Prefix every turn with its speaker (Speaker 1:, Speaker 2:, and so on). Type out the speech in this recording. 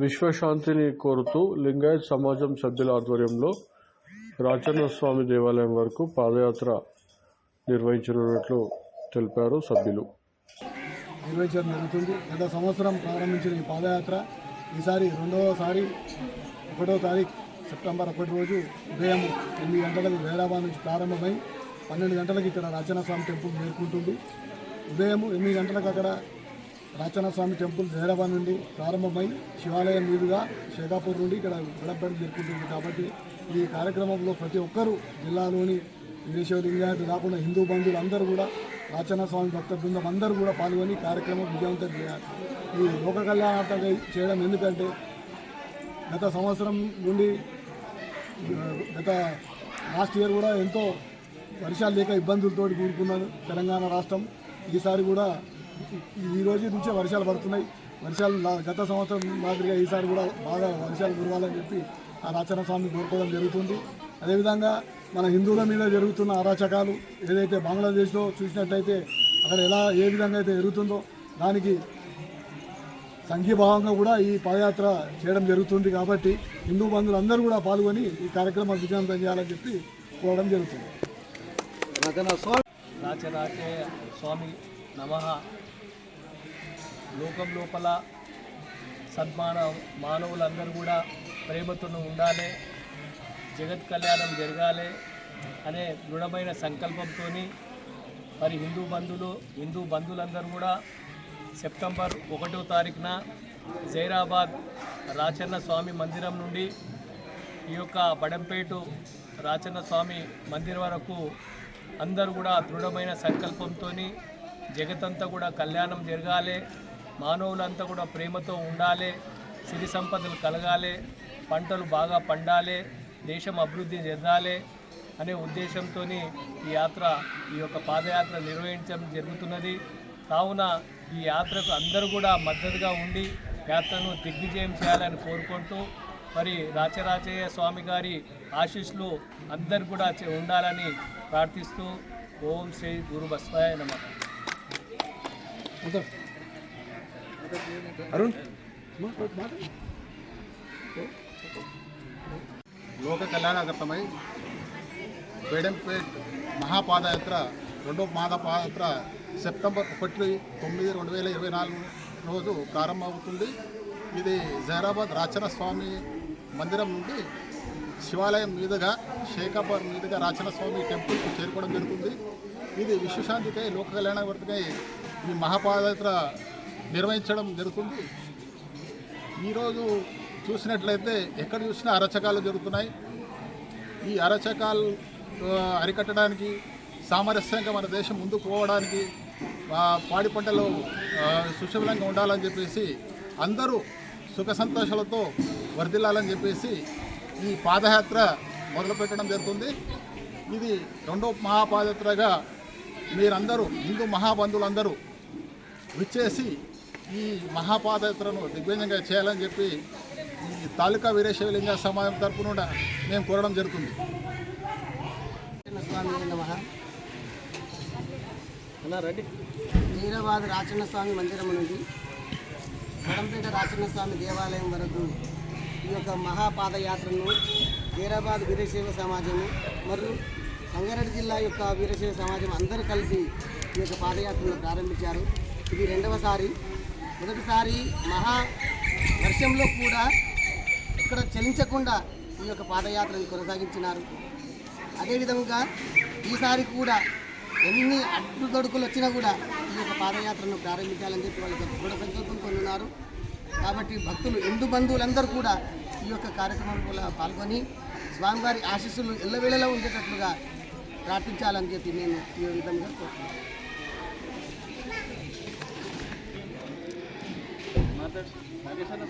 Speaker 1: విశ్వశాంతిని కోరుతూ లింగాయత్ సమాజం సభ్యుల ఆధ్వర్యంలో రాచన్న స్వామి దేవాలయం వరకు పాదయాత్ర నిర్వహించనున్నట్లు తెలిపారు సభ్యులు.
Speaker 2: నిర్వహించడం జరుగుతుంది. గత సంవత్సరం ప్రారంభించిన ఈ పాదయాత్ర ఈసారి రెండవసారి ఒకటో తారీఖు సెప్టెంబర్ ఒకటి రోజు ఉదయం ఎనిమిది గంటలకు హైదరాబాద్ నుంచి ప్రారంభమై పన్నెండు గంటలకు ఇక్కడ రాచన స్వామి టెంపుల్ చేరుకుంటుంది. ఉదయం ఎనిమిది గంటలకు అక్కడ రాచన స్వామి టెంపుల్ హైదరాబాద్ నుండి ప్రారంభమై శివాలయం మీదుగా శేఖాపూర్ నుండి ఇక్కడ గడపడి జరుపుకుంటుంది కాబట్టి ఈ కార్యక్రమంలో ప్రతి ఒక్కరూ జిల్లాలోని విదేశీ కాకుండా హిందూ బంధువులు అందరూ కూడా రాచనస్వామి భక్త బృందం అందరూ కూడా పాల్గొని కార్యక్రమం విజయవంతం చేయాలి. ఈ లోక కళ్యాణార్థం చేయడం ఎందుకంటే గత సంవత్సరం నుండి గత లాస్ట్ ఇయర్ కూడా ఎంతో వర్షాలు లేక ఇబ్బందులతో కూడుకున్నాను తెలంగాణ రాష్ట్రం. ఈసారి కూడా ఈ- రోజు నుంచే వర్షాలు పడుతున్నాయి. వర్షాలు గత సంవత్సరం మాదిరిగా ఈసారి కూడా బాగా వర్షాలు కురవాలని చెప్పి ఆ రాచన స్వామి కోరుకోవడం జరుగుతుంది. అదేవిధంగా మన హిందువుల మీద జరుగుతున్న అరాచకాలు ఏదైతే బంగ్లాదేశ్లో చూసినట్టయితే అక్కడ ఎలా ఏ విధంగా అయితే జరుగుతుందో దానికి సంఘీభావంగా కూడా ఈ పాదయాత్ర చేయడం జరుగుతుంది కాబట్టి హిందూ బంధువులందరూ కూడా పాల్గొని ఈ కార్యక్రమాలు విజయవంతం చేయాలని చెప్పి కోరడం జరుగుతుంది.
Speaker 3: రాచరాచే స్వామి నమ. లోకం లోపల సన్మాన మానవులందరూ కూడా ప్రేమతో ఉండాలి. జగత్ కళ్యాణం జరగాలి అనే దృఢమైన సంకల్పంతో మరి హిందూ బంధువులు హిందూ బంధువులందరూ కూడా సెప్టెంబర్ ఒకటో తారీఖున జైరాబాద్ రాచన్న స్వామి మందిరం నుండి ఈ యొక్క బడంపేటు రాచన్న స్వామి మందిరం వరకు అందరూ కూడా దృఢమైన సంకల్పంతో జగతంతా కూడా కళ్యాణం జరగాలి. మానవులంతా కూడా ప్రేమతో ఉండాలి. సిరి సంపదలు కలగాలి. పంటలు బాగా పండాలి. దేశం అభివృద్ధి చెందాలి అనే ఉద్దేశంతో ఈ యాత్ర ఈ యొక్క పాదయాత్ర నిర్వహించడం జరుగుతున్నది. కావున ఈ యాత్రకు అందరూ కూడా మద్దతుగా ఉండి యాత్రను దిగ్విజయం చేయాలని కోరుకుంటూ మరి రాచరాచయ్య స్వామి గారి ఆశీస్సులు అందరు కూడా ఉండాలని ప్రార్థిస్తూ ఓం శ్రీ గురు బస్వాయ నమ.
Speaker 2: అరుణ్?
Speaker 4: లోక కళ్యాణార్థమై బేడంపేట్ మహాపాదయాత్ర రెండో మాద పాదయాత్ర సెప్టెంబర్ ఒకటి తొమ్మిది రెండు వేల ఇరవై నాలుగు రోజు ప్రారంభమవుతుంది. ఇది జైరాబాద్ రాచన స్వామి మందిరం నుండి శివాలయం మీదుగా శేఖాపూర్ మీదుగా రాచన స్వామి టెంపుల్కి చేరుకోవడం జరుగుతుంది. ఇది విశ్వశాంతికై లోక కళ్యాణార్థమై ఈ మహాపాదయాత్ర నిర్వహించడం జరుగుతుంది. ఈరోజు చూసినట్లయితే ఎక్కడ చూసినా అరచకాలు జరుగుతున్నాయి. ఈ అరచకాలు అరికట్టడానికి సామరస్యంగా మన దేశం ముందుకు పోవడానికి పాడి పంటలు సుశీలంగా ఉండాలని చెప్పేసి అందరూ సుఖ సంతోషాలతో వర్ధిల్లాలని చెప్పేసి ఈ పాదయాత్ర మొదలుపెట్టడం జరుగుతుంది. ఇది రెండో మహాపాదయాత్రగా మీరందరూ హిందూ మహాబంధువులందరూ విచ్చేసి ఈ మహాపాదయాత్రను దిగ్విజయంగా చేయాలని చెప్పి ఈ తాలూకా వీరేశలింగ సమాజం తరపున మేము కోరడం జరుగుతుంది.
Speaker 5: హైదరాబాద్ రాచన్న స్వామి మందిరం నుండి వడంపేట రాచన్న స్వామి దేవాలయం వరకు ఈ యొక్క మహాపాదయాత్రను హైదరాబాద్ వీరశైవ సమాజము మరియు సంగారెడ్డి జిల్లా యొక్క వీరశైవ సమాజం అందరూ కలిపి ఈ యొక్క పాదయాత్రను ప్రారంభించారు. ఇది రెండవసారి మొదటిసారి మహా వర్షంలో కూడా ఇక్కడ చలించకుండా ఈ యొక్క పాదయాత్రను కొనసాగించినారు. అదేవిధంగా ఈసారి కూడా ఎన్ని అడ్డుదొడుకులు వచ్చినా కూడా ఈ యొక్క పాదయాత్రను ప్రారంభించాలని చెప్పి వాళ్ళు దృఢ సంకల్పం కొనున్నారు. కాబట్టి భక్తులు హిందూ బంధువులందరూ కూడా ఈ యొక్క కార్యక్రమంలో పాల్గొని స్వామివారి ఆశీస్సులు ఎల్లవేళలా ఉండేటట్లుగా ప్రార్థించాలని చెప్పి నేను ఈ విధంగా కోరుతున్నాను మాట్లాడు